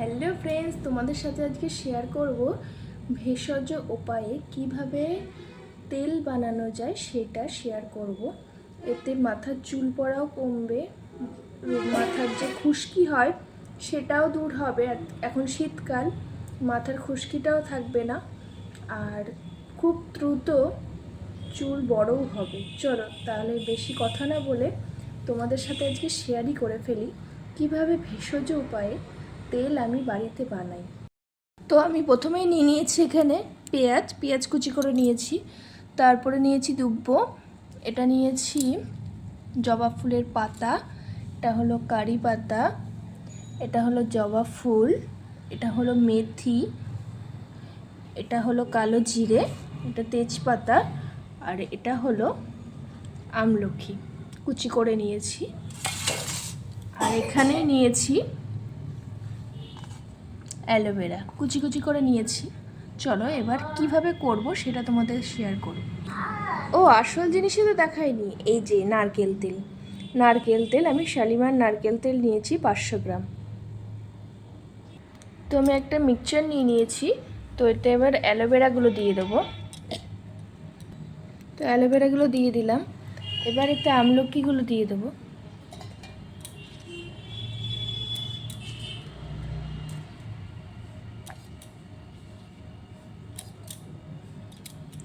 Hello friends, তোমাদের সাথে আজকে শেয়ার করব ভেষজ উপায়ে কীভাবে তেল বানানো যায় সেটা শেয়ার করব। এতে মাথার চুল পড়াও কমবে মাথার যে খুশকি হয় সেটাও দূর হবে। এখন শীতকাল, মাথার খুশকিটাও থাকবে না। আর খুব দ্রুত চুল বড়ও হবে। চলো তাহলে বেশি কথা না বলে তোমাদের সাথে আজকে শেয়ারই করে ফেলি। কীভাবে ভেষজ উপায়ে তেল আমি বাড়িতে বানাই। তো আমি প্রথমেই নিয়ে নিয়েছি এখানে পেঁয়াজ পেঁয়াজ কুচি করে নিয়েছি। তারপরে নিয়েছি দুব্ব। এটা নিয়েছি জবা ফুলের পাতা, এটা হলো কারি পাতা, এটা হলো জবা ফুল, এটা হলো মেথি, এটা হলো কালো জিরে, এটা তেজপাতা, আর এটা হলো আমলকি কুচি করে নিয়েছি। আর এখানে নিয়েছি অ্যালোভেরা। কুচি কুচি করে নিয়েছি। চলো এবার কীভাবে করব সেটা তোমাদের শেয়ার করব ও, আসল জিনিসই তো দেখাইনি। এই যে নারকেল তেল। নারকেল তেল, আমি শালিমার নারকেল তেল নিয়েছি পাঁচশো গ্রাম। তো আমি একটা মিক্সচার নিয়ে নিয়েছি। তো এটা এবার অ্যালোভেরাগুলো দিয়ে দেবো। তো অ্যালোভেরাগুলো দিয়ে দিলাম। এবার এতে আমলকিগুলো দিয়ে দেবো।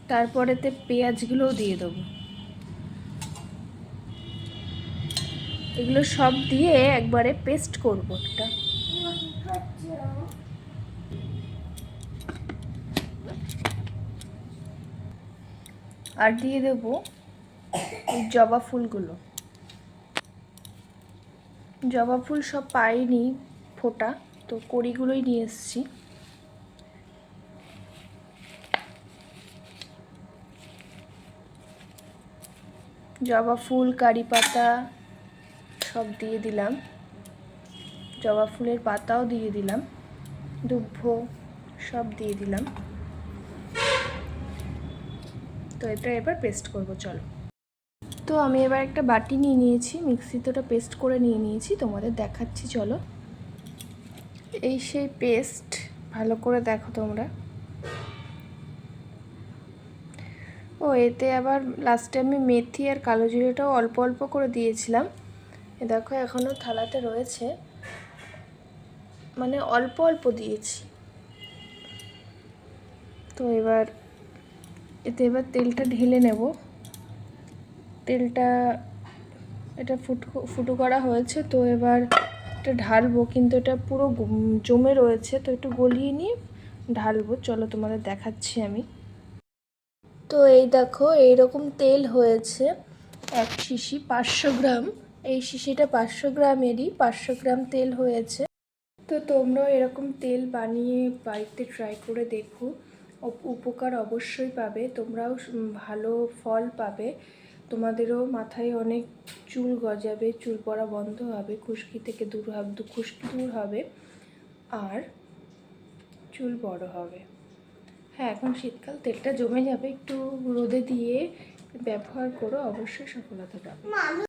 তারপরেতে পেঁয়াজগুলোও দিয়ে দেবো। এগুলো সব দিয়ে একবারে পেস্ট করব একটা। আর দিয়ে দেবো এই জবা ফুলগুলো। জবা ফুল সব পাইনি ফোটা, তো কড়িগুলোই নিয়ে এসেছি। জবা ফুল, কারি পাতা সব দিয়ে দিলাম। জবা ফুলের পাতাও দিয়ে দিলাম। দুব্ব সব দিয়ে দিলাম। তো এটা এবার পেস্ট করব, চলো। তো আমি এবার একটা বাটি নিয়ে নিয়েছি, মিক্সিতে ওটা পেস্ট করে নিয়ে নিয়েছি, তোমাদের দেখাচ্ছি, চলো। এই সেই পেস্ট ভালো করে দেখো তোমরা। ও, এতে আবার লাস্টে আমি মেথি আর কালো জিরেটাও অল্প অল্প করে দিয়েছিলাম। এ দেখো এখনও থালাতে রয়েছে। মানে অল্প অল্প দিয়েছি। তো এবার, এতে এবার তেলটা ঢেলে নেব। তেলটা এটা ফুটো ফুটো করা হয়েছে, তো এবার এটা ঢালবো, কিন্তু এটা পুরো জমে রয়েছে, তো একটু গলিয়ে নিয়ে ঢালবো। চলো তোমাদের দেখাচ্ছি আমি। তো এই দেখো, এইরকম তেল হয়েছে এক শিশি পাঁচশো গ্রাম। এই শিশিটা পাঁচশো গ্রামেরই, পাঁচশো গ্রাম তেল হয়েছে। তো তোমরাও এরকম তেল বানিয়ে বাড়িতে ট্রাই করে দেখো। উপ- উপকার অবশ্যই পাবে, তোমরাও ভালো ফল পাবে। তোমাদেরও মাথায় অনেক চুল গজাবে, চুল পড়া বন্ধ হবে, খুশকি থেকে দূর হবে, খুশকি দূর হবে, আর চুল বড় হবে। হ্যাঁ এখন শীতকাল তেলটা জমে যাবে একটু রোদে দিয়ে ব্যবহার করো অবশ্যই সফলতা পাবে।